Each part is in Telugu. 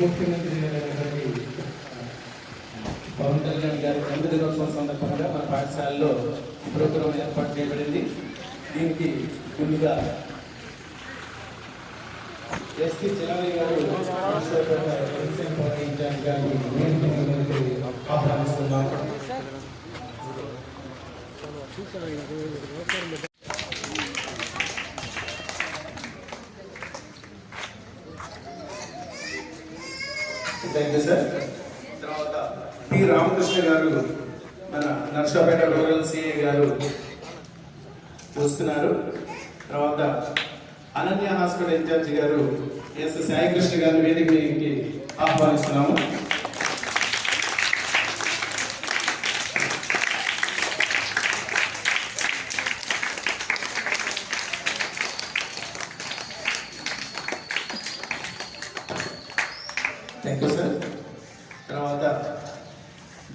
ముఖ్యమంత్రి గారి పవన్ కళ్యాణ్ గారి జన్మ దినోత్సవం సందర్భంగా మన పాఠశాలలో ప్రోగ్రాం ఏర్పాటు చేయబడింది. దీనికి ముందుగా ఎస్పీ చిరాని గారు ఎన్సీఎం ఇన్ఛార్జ్ గారిని వేదిక థ్యాంక్ యూ సార్ తర్వాత పి రామకృష్ణ గారు మన నర్సాపేట రూరల్ సిఏ గారు చూస్తున్నారు తర్వాత అనన్య హాస్పిటల్ ఇన్ఛార్జి గారు ఎస్. సాయికృష్ణ గారు వేదిక ఆహ్వానిస్తున్నాము.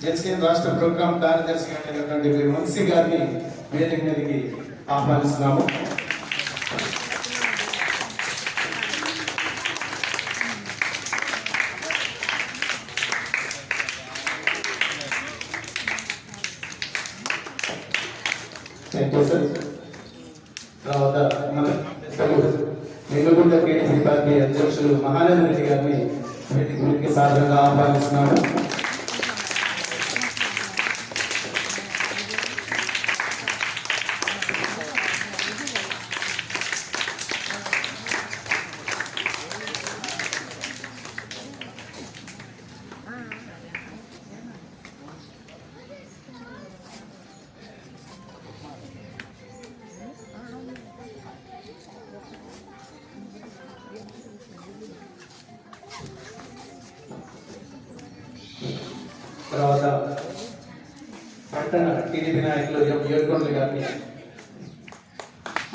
జనసేన రాష్ట్ర ప్రోగ్రామ్ కార్యదర్శి అయినటువంటి వి. వంశీ గారిని వేదిక మీదకి ఆహ్వానిస్తున్నాము నాయకులు ఎం ఏడుకొండల గారిని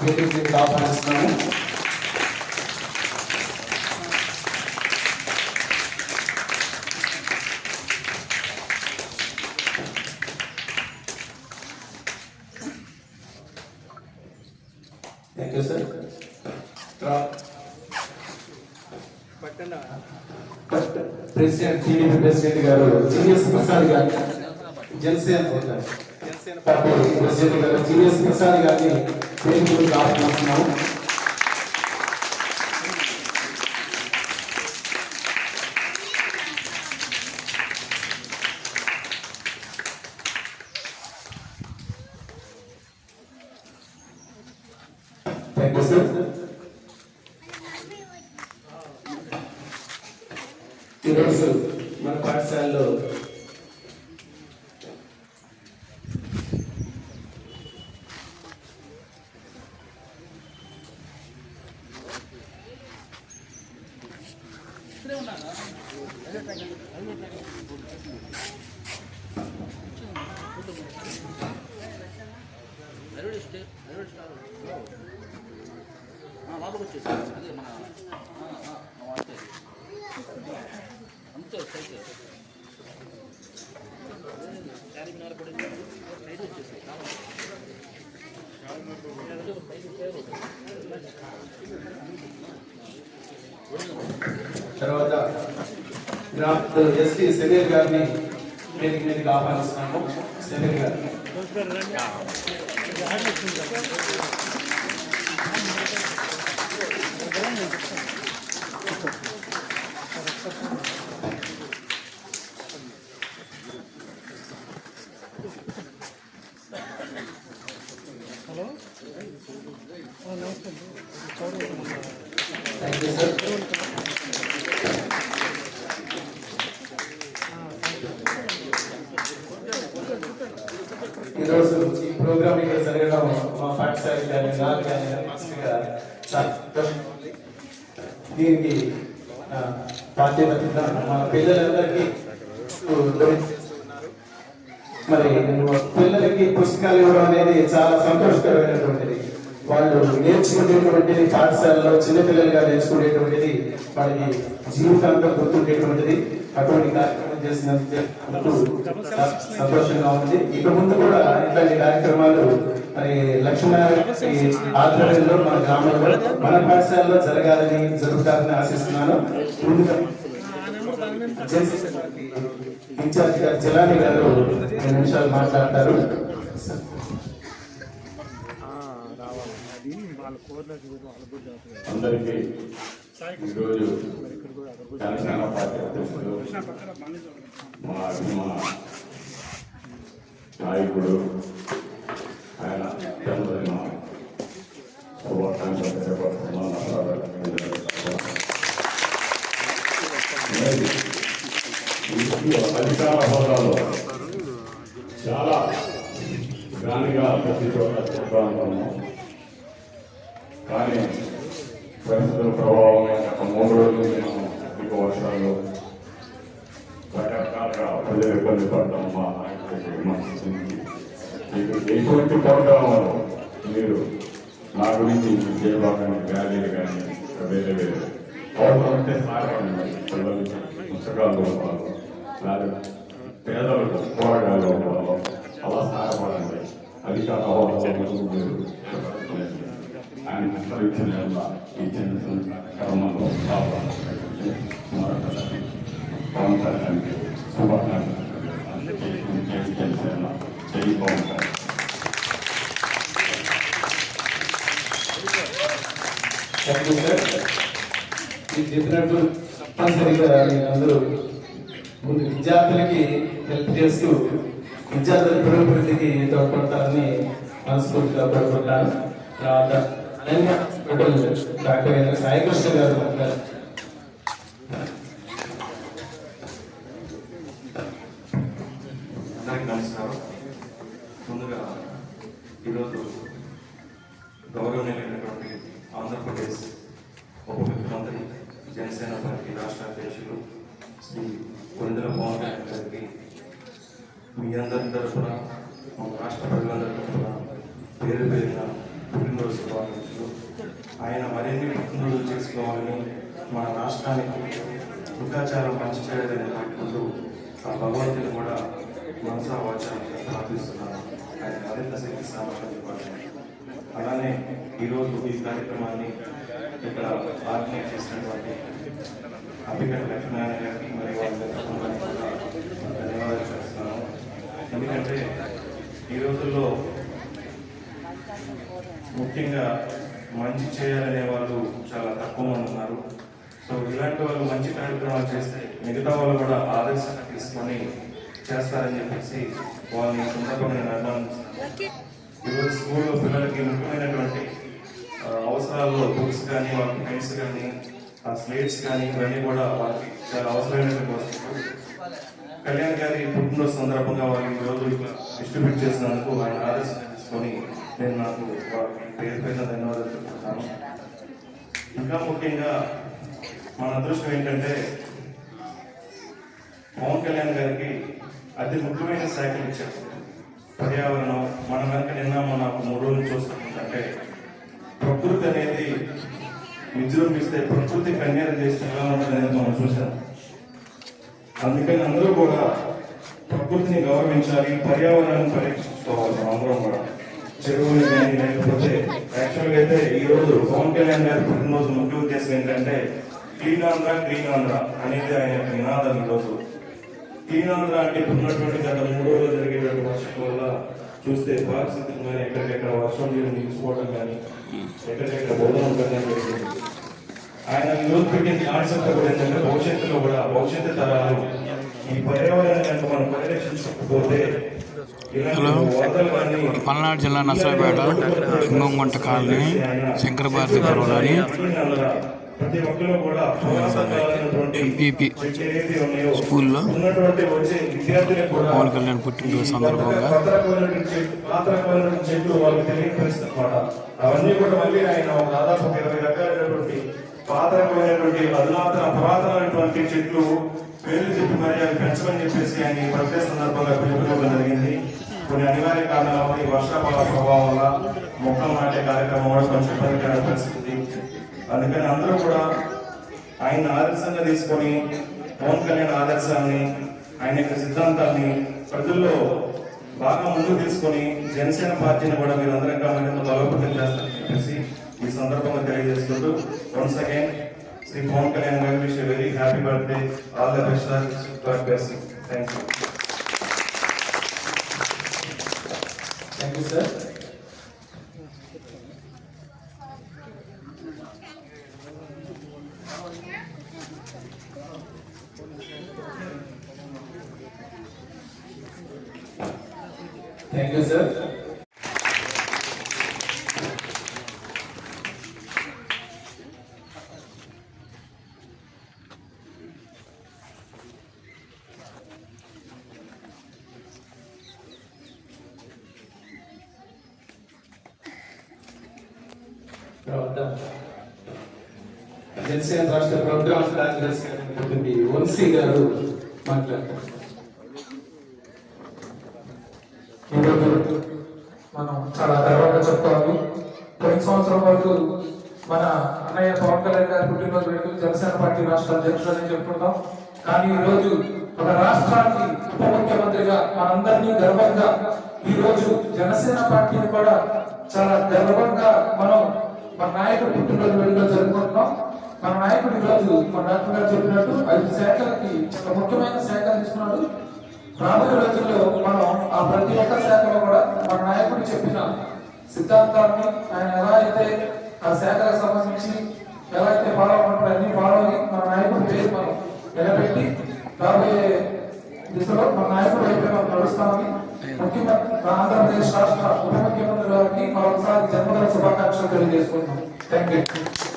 వేదిక మీదకి ఆహ్వానిస్తున్నాము థ్యాంక్ యూ సార్ పట్టణ ప్రెసిడెంట్ టీడీపీ ప్రెసిడెంట్ గారు జిఎస్ ప్రసాద్ గారు జనసేన జనసేన పార్టీ ప్రెసిడెంట్ గారు జిఎస్ ప్రసాద్ గారిని వేదికలకు ఆహ్వానిస్తున్నాము థ్యాంక్ యూ సార్ ఈరోజు మన పాఠశాలలో లోపలికి వచ్చేసి. అదే మన ఆ, ఆ, ఆ, అంతే అంతే. సైకిల్ చార్మినార్ కూడా సైడ్ వచ్చేసి తర్వాత ఎస్టీ సమీర్ గారిని వేదిక మీదకి ఆహ్వానిస్తున్నాము. సమీర్ గారు. థ్యాంక్ యూ సార్ ఈరోజు ఈ ప్రోగ్రామ్ ఇక్కడ జరగడం మా పాఠశాల కానీ నాకు కానీ చాలా. సంతోషంగా ఉంది. దీనికి ఆ, బాధ్యత మన పిల్లలందరికీ మరి పిల్లలకి పుస్తకాలు ఇవ్వడం అనేది చాలా సంతోషకరమైనటువంటిది. వాళ్ళు నేర్చుకునేటువంటిది పాఠశాలలో చిన్నపిల్లలుగా నేర్చుకునేటువంటిది వాళ్ళకి జీవితాంతం గుర్తుండేటువంటిది. అటువంటి కార్యక్రమం చేసినందుకు సంతోషంగా ఉంది. ఇక ముందు కూడా ఇట్లాంటి కార్యక్రమాలు మరి లక్ష్మీనారాయణ ఆధ్వర్యంలో మన గ్రామంలో మన పాఠశాలలో జరగాలని జరుగుతారని ఆశిస్తున్నాను. ఇన్ఛార్జ్ గారు జిలాని గారు రెండు నిమిషాలు మాట్లాడతారు. అందరికీ ఈరోజు జనసేన పార్టీ అధ్యక్షుడు మా అభిమాన నాయకుడు ఆయన జన్మదిన శుభాకాంక్షలు తెలియపడుతున్నాను అధికార హోదాలో చాలా గానిగా ప్రతి చోట చెప్పాలనుకున్నాం కానీ పరిస్థితుల ప్రభావం గత మూడు రోజులు నేను అధిక వర్షాలు రకరకాలుగా ప్రజలు ఇబ్బంది పడటం మా నాయకుడికి విమర్శించింది. మీకు ఎటువంటి ప్రోగ్రామాలు మీరు నా గురించి చేయబాకండి ర్యాలీలు కానీ వేరే వేరే అవసరం సహాయపడండి పిల్లలు పుస్తకాలు ఇవ్వాలి పేదలకు కూరగాయలు అలా సహాయపడండి అది కాదు మీరు ఆయన విస్తరించిన ఇచ్చిన ఈ చిన్న కర్మంలో పాల్గొనడానికి మరొకసారి పవన్ కళ్యాణ్కి శుభాకాంక్షలు చేసి జనసేన చేయబోతుంది Pawan Kalyan thank you sir మీరు చెప్పినట్టు తప్పనిసరిగా అందరూ ముందు విద్యార్థులకి హెల్ప్ చేస్తూ విద్యార్థుల పురోభివృద్ధికి తోడ్పడతారని మనస్ఫూర్తిగా కోరుకుంటాను. తర్వాత డాక్టర్ సాయికృష్ణ గారు మాట్లాడారు అందరికీ నమస్కారం ముందుగా ఈరోజు గౌరవనీయులైనటువంటి ఆంధ్రప్రదేశ్ ఉప ముఖ్యమంత్రి జనసేన పార్టీ రాష్ట్ర అధ్యక్షులు శ్రీ కొనిదల పవన్ కళ్యాణ్ గారికి మీ అందరి తరఫున మా రాష్ట్ర ప్రజలందరి తరఫున పేరు పేరున పుట్టినరోజు శుభాకాంక్షలు ఆయన మరిన్ని పుట్టినరోజు చేసుకోవాలని మన రాష్ట్రానికి ఇంకా చాలా మంచి చేయాలని కోరుకుంటూ ఆ భగవంతుని కూడా మనసా వాచన ప్రార్థిస్తున్నాను ఆయన మరింత శక్తి సామర్థ్యం అలానే ఈరోజు ఈ కార్యక్రమాన్ని ఇక్కడ ఆర్గనైజ్ చేసినటువంటి అభిగడ్ లక్ష్మీనారాయణ గారికి మరియు ధన్యవాదాలు చేస్తున్నాను ఎందుకంటే ఈ రోజుల్లో ముఖ్యంగా మంచి చేయాలనే వాళ్ళు చాలా తక్కువ మంది ఉన్నారు. సో ఇలాంటి వాళ్ళు మంచి కార్యక్రమాలు చేస్తే మిగతా వాళ్ళు కూడా ఆదర్శంగా తీసుకొని చేస్తారని చెప్పేసి వాళ్ళని సందర్భంగా అభినందిస్తున్నాను ఈరోజు స్కూల్లో పిల్లలకి ముఖ్యమైనటువంటి అవసరాల్లో బుక్స్ కానీ వాళ్ళకి పెన్స్ కానీ ఆ స్లేట్స్ కానీ ఇవన్నీ కూడా వాళ్ళకి చాలా అవసరమైనటువంటి వస్తువులు. కళ్యాణ్ గారి పుట్టినరోజు సందర్భంగా వారికి ఈరోజు ఇట్లా డిస్ట్రిబ్యూట్ చేసినందుకు ఆయన ఆదర్శం తీసుకొని నేను నాకు వారికి పేరు పైన ధన్యవాదాలు చెప్తున్నాను. ఇంకా ముఖ్యంగా మన అదృష్టం ఏంటంటే పవన్ కళ్యాణ్ గారికి అతి ముఖ్యమైన శాఖలు ఇచ్చారు. పర్యావరణం మనం కనుక నిన్న నాకు మూడు రోజులు చూస్తుంటే విజృంభిస్తే ప్రకృతి కన్యాలు చేస్తే ఎలా ఉంటుంది మనం చూసాం అందుకని అందరూ కూడా ప్రకృతిని గౌరవించాలి పర్యావరణాన్ని పరీక్షించుకోవాలి అందరం కూడా. చెరువులు కానీ లేకపోతే యాక్చువల్గా అయితే ఈ రోజు పవన్ కళ్యాణ్ గారి పుట్టినరోజు ముఖ్య ఉద్దేశం ఏంటంటే క్లీన్ ఆంధ్ర క్లీన్ ఆంధ్ర అనేది ఆయన యొక్క నినాదం ఈరోజు. క్లీన్ ఆంధ్ర అంటే ఉన్నటువంటి గత మూడు రోజులు జరిగేటువంటి వర్షం వల్ల చూస్తే పారిశుద్ధ్యం కానీ ఎక్కడికెక్కడ వర్షం నీరు నిలిచిపోవడం కానీ ఎక్కడికెక్కడ బోధన ఉండడం జరిగింది. ఆయన రోజు పెట్టిన కాన్సెప్ట్ కూడా ఏంటంటే భవిష్యత్తులో కూడా భవిష్యత్తు తరాలు ఈ పర్యావరణాన్ని కనుక మనం పరిరక్షించకపోతే కానీ పల్నాడు జిల్లా నర్సరావుపేట సింగంగుంట కాలనీ కూడా పౌరసత్వాలైనటువంటి ఎంపీపీ స్కూల్లో పవన్ కళ్యాణ్ పుట్టినరోజు సందర్భంగా అవన్నీ కూడా మళ్ళీ ఆయన దాదాపు ఇరవై రకాలైనటువంటి పాత రకమైనటువంటి అధునాతన పురాతనమైనటువంటి చెట్లు పేర్లు చెప్పి మరి అవి పెంచమని చెప్పేసి ఆయన ప్రత్యేక సందర్భంగా పిలుపుకోవడం జరిగింది. కొన్ని అనివార్య కారణాల వల్ల ఈ వర్షాపాల ప్రభావం వల్ల మొక్కలు నాటే కార్యక్రమం కూడా కొంచెం ఇబ్బందికరమైన పరిస్థితి. అందుకని అందరూ కూడా ఆయన ఆదర్శంగా తీసుకొని పవన్ కళ్యాణ్ ఆదర్శాన్ని ఆయన యొక్క సిద్ధాంతాన్ని ప్రజల్లో బాగా ముందుకు తీసుకొని జనసేన పార్టీని కూడా మీరు అందరం మరింత బలోపేతం చేస్తారని చెప్పేసి ఈ సందర్భంగా తెలియజేసుకుంటూ వన్స్ అగైన్ శ్రీ పవన్ కళ్యాణ్ గారు wish very happy birthday all the best God bless thank you thank you sir thank you sir తర్వాత ఎస్ఎన్ రాష్ట్ర ప్రోగ్రామ్ కార్యదర్శి అయినటువంటి వంశీ గారు మాట్లాడతారు మనం చాలా గర్వంగా చెప్పుకోవాలి. పోయిన సంవత్సరం వరకు మన అన్నయ్య పవన్ కళ్యాణ్ గారి పుట్టినరోజు వేడుకలు జనసేన పార్టీ రాష్ట్ర అధ్యక్షుడు అని చెప్పుకుంటాం. కానీ ఈ రోజు ఒక రాష్ట్రానికి ఉప ముఖ్యమంత్రిగా మనందరినీ గర్వంగా ఈ రోజు జనసేన పార్టీని కూడా చాలా గర్వంగా మనం మన నాయకుడు పుట్టినరోజు వేడుకలు జరుపుకుంటున్నాం. మన నాయకుడు ఈరోజు రోజు మన డాక్టర్ గారు చెప్పినట్టు ఐదు శాఖలకి ఒక ముఖ్యమైన శాఖ తీసుకున్నాడు. రాబోయే రోజుల్లో మనం ఆ ప్రతి ఒక్క శాఖలో కూడా మన నాయకుడు చెప్పిన సిద్ధాంతాన్ని ఆయన ఎలా అయితే ఆ శాఖలకు సంబంధించి ఎలా అయితే ఫాలో అవుతుంటారో అన్ని ఫాలో అయ్యి మన నాయకుడి పేరు మనం నిలబెట్టి రాబోయే దిశలో మన నాయకుడు అయితే మనం నడుస్తామని ముఖ్యమంత్రి ఆంధ్రప్రదేశ్ రాష్ట్ర ఉప ముఖ్యమంత్రి గారికి మరొకసారి జన్మదిన శుభాకాంక్షలు తెలియజేసుకుంటున్నాం. Thank you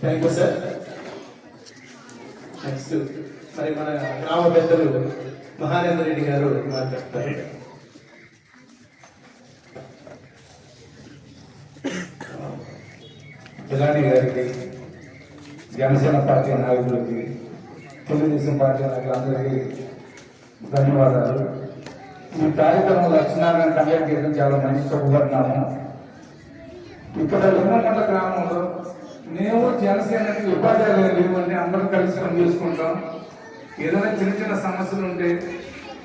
thank you sir next మరి మన గ్రామ పెద్దలు మహానేంద్ర రెడ్డి గారు మాట్లాడతారు. జిలాని గారికి జనసేన పార్టీ నాయకులకి తెలుగుదేశం పార్టీ నాయకులు అందరికీ ధన్యవాదాలు. ఈ కార్యక్రమం లక్ష్మీనారాయణ కండక్ట్ చేయడం చాలా మంచి శుభపరిణామం. ఇక్కడ లింగమండల గ్రామంలో మేము జనసేనకి ఉపాధ్యాయులు లేవని అందరం కలిసి పని చేసుకుంటాం. ఏదైనా చిన్న చిన్న సమస్యలు ఉంటే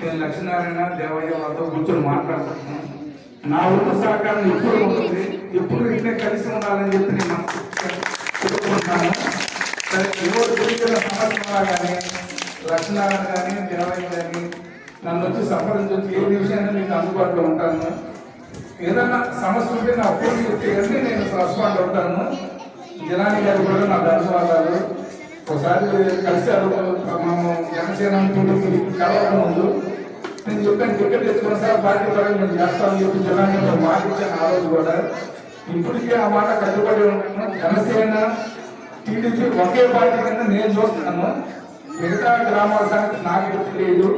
నేను లక్ష్మీనారాయణ దేవయ్య వాళ్ళతో కూర్చొని మాట్లాడుతున్నాను నా ఊరు సహకారం ఎప్పుడు ఉంటుంది. ఎప్పుడు ఇట్లే కలిసి ఉండాలని చెప్పి నేను చెప్పుకుంటున్నాను సరే ఎవరు గురించిన సమస్య కానీ లక్ష్మీనారాయణ కానీ దేవయ్య కానీ నన్ను వచ్చి సంప్రదించవచ్చు ఏ విషయాన్ని మీకు అందుబాటులో ఉంటాను? ఏదన్నా సమస్య ఉంటే నా ఫోన్ చేస్తే నేను రెస్పాండ్ అవుతాను. జనాని గారు కూడా నా ధన్యవాదాలు. ఒకసారి కలిశారు మేము జనసేన టీడీపీ కలవక ముందు. నేను చెప్పాను టికెట్ తెచ్చుకున్న సార్ పార్టీ పరంగా నేను చేస్తాను చెప్పి జనాన్ని మాట ఇచ్చాను ఆ రోజు కూడా. ఇప్పటికే ఆ మాట కట్టుబడి ఉన్నాను జనసేన టీడీపీ ఒకే పార్టీ కింద నేను చూస్తున్నాను. మిగతా గ్రామాల సంగతి నాకు తెలియదు.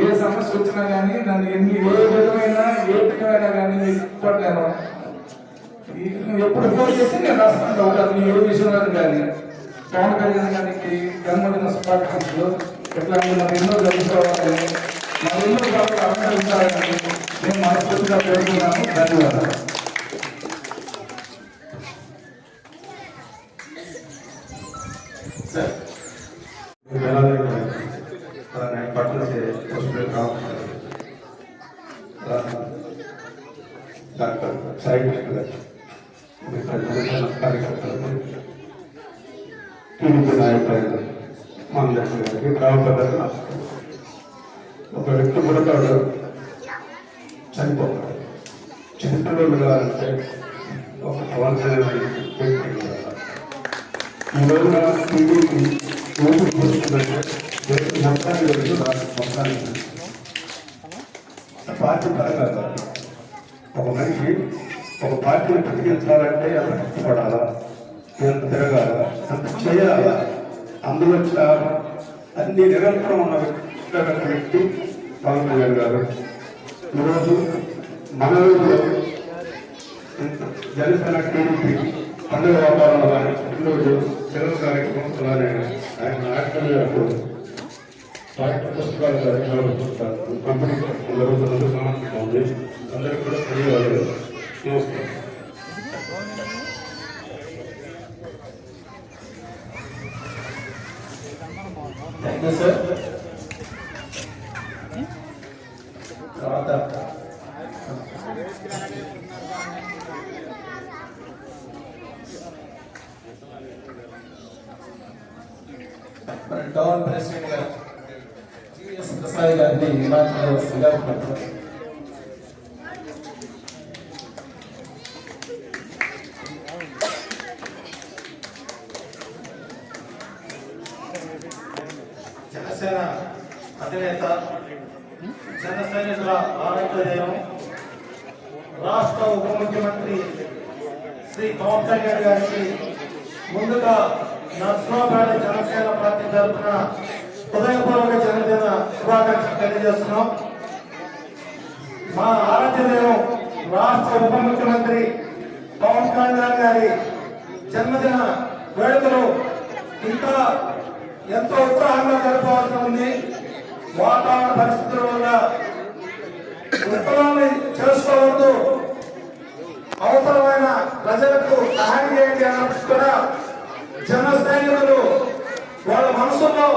ఏ సమస్య వచ్చినా కానీ నన్ను ఎన్ని ఏ విధమైన ఏ విధమైనా కానీ ఇప్పట్లేను. నువ్వు ఎప్పుడు ఫోన్ చేస్తే నేను రాస్తాను అవుతాను నీ ఏ విషయంలో కానీ పవన్ కళ్యాణ్ గారికి జన్మదిన శుభాకాంక్షలు. ఇట్లాంటి మరి ఎన్నో జరుపుకోవాలని మరి ఎన్నో కాబట్టి అలంకరించాలని నేను మనస్ఫూర్తిగా కోరుతున్నాను. ధన్యవాదాలు. పట్టణ డాక్టర్ సాయి కృష్ణ గారు కార్యకర్తలు టీడీపీ నాయకులైన మామలక్ష్మి గారికి గ్రామ ఒక వ్యక్తి పుడతాడు చనిపోతాడు చరిత్రలో మిగలాలంటే ఒక అవసరమైన వ్యక్తి ఉండాలి. ఈ రోజున టీడీపీ ఓటు పోస్తుందంటే దేశం మొత్తానికి తెలుసు పార్టీ పరంగా కాదు. ఒక మనిషి ఒక పార్టీని ప్రతికించాలంటే ఎంత కష్టపడాలా ఎంత తిరగాల ఎంత చేయాలా అందులో చాలా అన్ని నిరంతరం ఉన్న వ్యక్తి పవన్ కళ్యాణ్ గారు ఈరోజు మన ఊరిలో జనసేన టీడీపీ పండుగ వాతావరణం కానీ ఈరోజు సెలవు కార్యక్రమం అలానే ఆయన నాటకాలు గారు పాఠ్య పుస్తకాలు కార్యక్రమాలు చాలా పుస్తకాలు కంపెనీ ఉంది అందరికీ కూడా ధన్యవాదాలు. నమస్కారం. సార్ తర్వాత టౌన్ ప్రెసిడెంట్ గారు జిఎస్ ప్రసాద్ గారిని హిమాచల్ గారు అవసరమైన ప్రజలకు సహాయం చేయండి అన్నప్పుడు కూడా జన సైనికులు వాళ్ళ మనసులో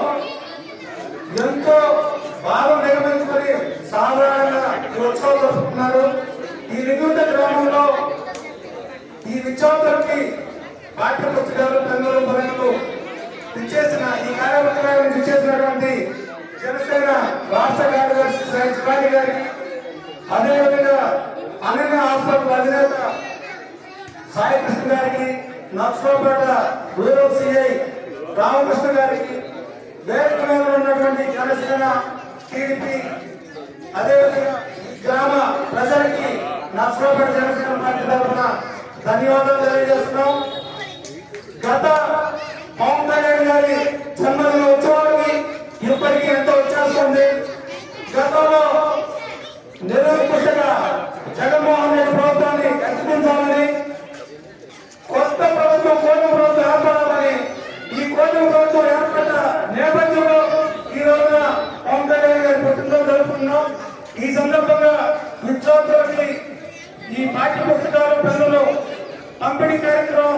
ఎంతో భావం నిర్మించుకొని సాధారణంగా ఈ ఉత్సవం జరుపుతున్నారు. ఈ నిగుంట గ్రామంలో ఈ విద్యార్థులకి పాఠ్య పుస్తకాలు పెన్నులు మొదలు ఇచ్చేసిన ఈ కార్యక్రమాన్ని ఇచ్చేసినటువంటి జనసేన రాష్ట్ర కార్యదర్శి శ్రీ శివాజీ గారికి అదేవిధంగా అనన్య హాస్పిటల్ అధినేత సాయి కృష్ణ గారికి నర్సరావుపేట రూరల్ సిఐ రామకృష్ణ గారికి వేదిక మీద ఉన్నటువంటి జనసేన టీడీపీ అదేవిధంగా గ్రామ ప్రజలకి నర్సరావుపేట జనసేన పార్టీ తరఫున ధన్యవాదాలు తెలియజేస్తున్నాం. గత పవన్ కళ్యాణ్ గారి జన్మదిన ఉత్సవానికి ఇప్పటికీ ఎంతో వ్యత్యాసం ఉంది గతంలో నిరంకుశగా జగన్మోహన్ రెడ్డి ప్రభుత్వాన్ని రక్షించాలని కొత్త ప్రభుత్వం కోటి ప్రభుత్వం ఏర్పడాలని ఈ కోటి ప్రభుత్వం ఏర్పడ్డ నేపథ్యంలో ఈ రోజున పవన్ కళ్యాణ్ గారి పుట్టినరోజు జరుపుకున్నాం ఈ సందర్భంగా విద్యార్థులకి ఈ పాఠ్య పుస్తకాలు పెన్నులు పంపిణీ కార్యక్రమం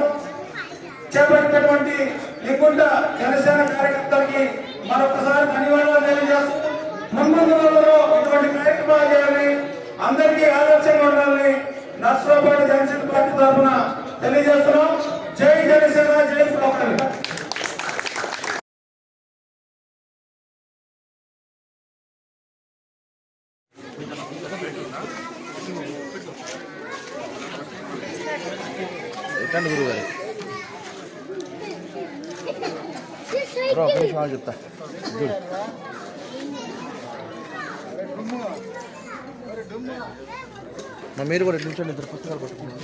చేపట్టినటువంటి జనసేన కార్యకర్తలకి మరొకసారి ధన్యవాదాలు తెలియజేస్తూ ముందు రోజుల్లో ఇటువంటి కార్యక్రమాలు చేయాలని అందరికీ ఆదర్శంగా ఉండాలని నర్సరావుపేట జనసేన పార్టీ తరఫున తెలియజేస్తున్నాం. జై జనసేన జై పవన్ గురువు గారు బ్రో ఒక నిమిషం చెప్తా చూడు మా మీరు కూడా నిల్చోండి ఇద్దరు పుస్తకాలు పట్టుకున్నారు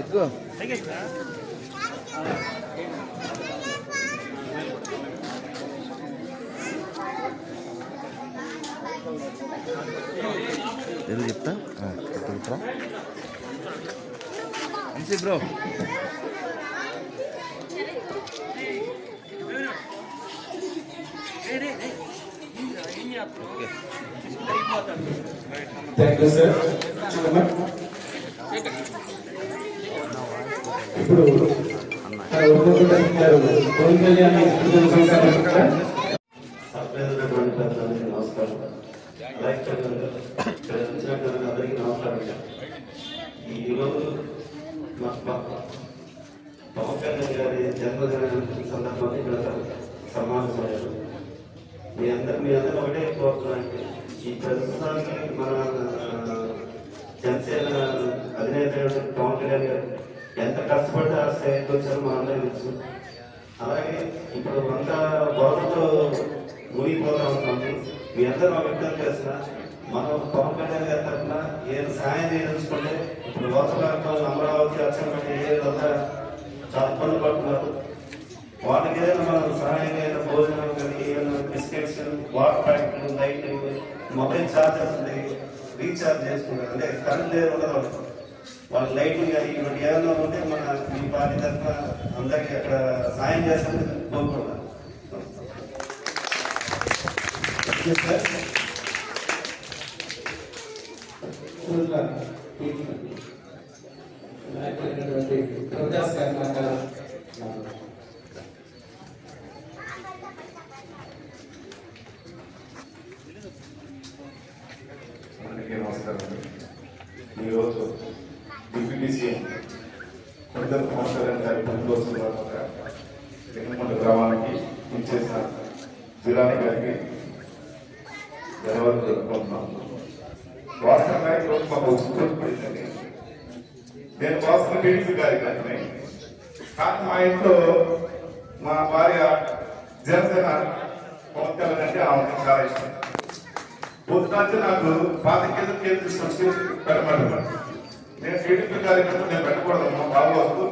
ఎక్కువ ఆ, చెప్తా చెప్తా. అంతే బ్రో ఇప్పుడు మన ఉపముఖ్యమంత్రి గారు పవన్ కళ్యాణ్ పుట్టిన సంవత్సరం సభ్యులైనటువంటి పెద్దలందరికీ నమస్కారం అలాగే పెద్దలు- ఇక్కడ వచ్చినటువంటి అందరికీ నమస్కారం ఈరోజు మా ప- పవన్ కళ్యాణ్ గారి జన్మదిన సందర్భంగా ఇక్కడ సమావేశమయ్యారు మీ అందరు మీ అందరూ ఒకటే కోరుతున్నానంటే ఈ ప్రస్తుతానికి మన జనసేన అధినేత పవన్ కళ్యాణ్ గారు ఎంత కష్టపడితే ఆ స్థాయికి వచ్చారో మనందరం తెలుసు. అలాగే ఇప్పుడు అంతా బోధతో మునిగిపోతా ఉన్నాము. మీ అందరూ ఒక వ్యక్తం చేసిన మనం పవన్ కళ్యాణ్ గారి తరఫున ఏం సాయం చేయదలుచుకుంటే ఇప్పుడు వాతావరణం అమరావతి అచ్చంపేట ఏదంతా చాలా ఇబ్బంది పడుతున్నారు. వాళ్ళకి ఏదైనా మనం సహాయం ఏదైనా భోజనం కానీ ఏదైనా బిస్కెట్స్ వాటర్ ప్యాకెట్లు లైట్ మొబైల్ ఛార్జెస్ ఉంది రీఛార్జ్ చేసుకుంటారు. అంటే కరెంట్ లేదు ఉండదు వాళ్ళకి. వాళ్ళకి లైటింగ్ కానీ ఇటువంటి ఏదైనా ఉంటే మన మీ పార్టీ తరఫున అందరికీ అక్కడ సాయం చేస్తామని కోరుకుంటున్నాను నాయకులైనటువంటి అందరికీ నమస్కారం నమస్కారం ఈరోజు డిప్యూటీ సీఎం కొండల పవన్ గారి పుట్టినరోజు సందర్భంగా గ్రామానికి ఇచ్చేసిన జిల్లాని గారికి ధన్యవాదాలు జరుపుకుంటున్నాం వాస్తవంగా ఈరోజు మాకు సంతోష నేను వాస్తవ టీడీపీ కార్యకర్తని. కానీ మా ఇంట్లో మా భార్య జనసేన పవన్ కళ్యాణ్ అంటే ఆమె చాలా ఇష్టం. పొద్దునంటే నాకు పాత కింద కేసు తీసుకొచ్చి పెట్టమన్నారు నేను టీడీపీ కార్యక్రమం నేను పెట్టకూడదు మా బాబు వస్తూ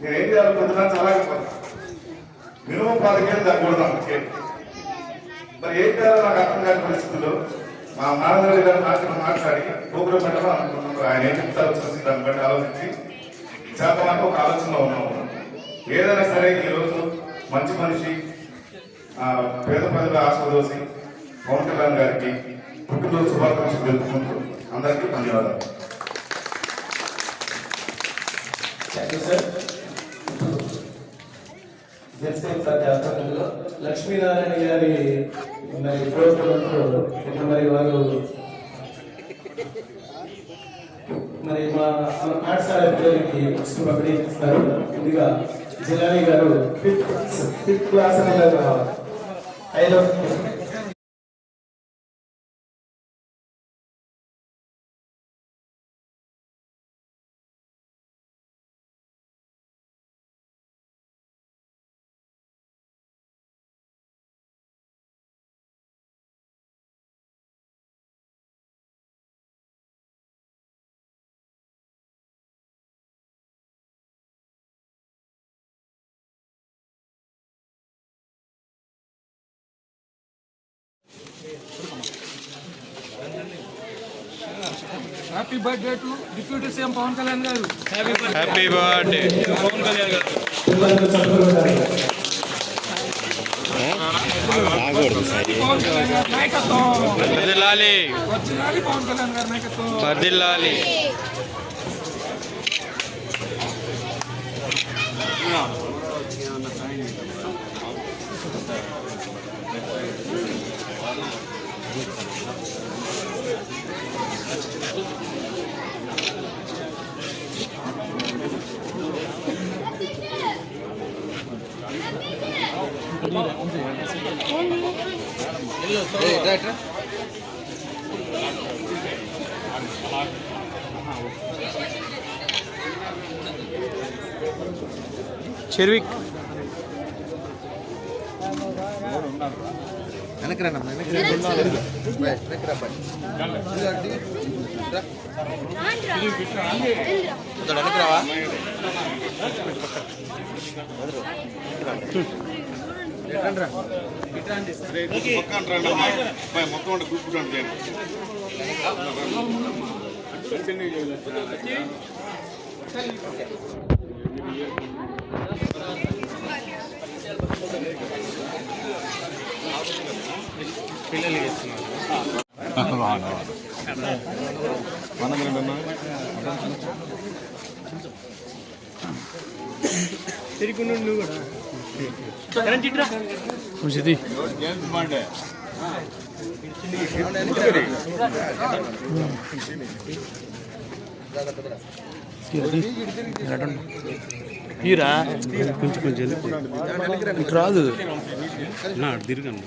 నేను ఏం చేయాలి పొద్దున అలాగే మినిమం పాత తగ్గకూడదు అందుకే మరి ఏం చేయాలో నాకు అర్థం కాని పరిస్థితుల్లో మా నాన్నగారి గారు నాతో మాట్లాడి ప్రోగ్రాం పెట్టడం అనుకుంటున్నారు ఆయన ఏం చెప్తారో చూసి దాన్ని బట్టి ఆలోచించి చేపడానికి ఒక ఆలోచనలో ఉన్నాము ఏదైనా సరే ఈరోజు మంచి మనిషి ఆ, పేద ప్రజల ఆశీర్వదోసి పవన్ కళ్యాణ్ గారికి పుట్టినరోజు శుభాకాంక్షలు తెలుపుకుంటూ అందరికీ ధన్యవాదాలు ఆధ్వర్యంలో లక్ష్మీనారాయణ గారి మరి ప్రోత్సాహంతో మరి వారు మరి మా మన పాఠశాల పిల్లలకి బుక్స్ పంపిణీ చేస్తారు ముందుగా జిల్లాని గారు ఫిఫ్త్ ఫిఫ్త్ క్లాస్ అనేది ఐదో happy birthday to deputy CM Pawan Kalyan గారు. హ్యాపీ బర్త్డే పవన్ కళ్యాణ్ గారి. నాయకత్వం. వర్దిల్లాలి చెర్విక్ எனக்குறேன் நம்ம எனக்குறேன் எனக்குறவா వచ్చినాలి పవన్ కళ్యాణ్ గారి నాయకత్వం వర్దిల్లాలి కొంచెం తీరా కొంచెం కొంచెం ఇటు రాదు నా తిరగండి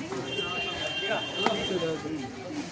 చూశారు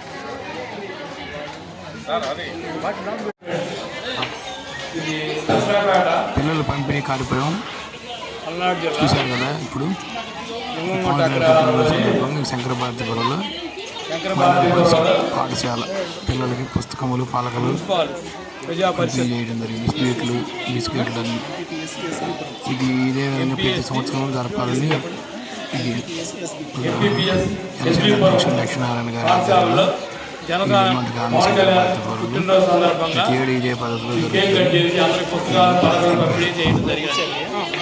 ఇప్పుడు. లింగంగుంట సందర్భంగా శంకర భారతి గొడవలో శంకర భారతి గొడవలో పాఠశాల పిల్లలకి పుస్తకములు పలకలు పంపిణీ చేయడం జరిగింది. స్వీట్లు బిస్కెట్లు అన్ని. ఇది ఇదే విధంగా ప్రతి సంవత్సరం జరపాలని ఇది. లక్ష్మీనారాయణ గారి జనతా పుట్టినరోజు సందర్భంగా కేక్ కట్ చేసి అందరికి పుస్తకాలు పలకలు పంపిణీ చేయడం జరిగింది Thank you.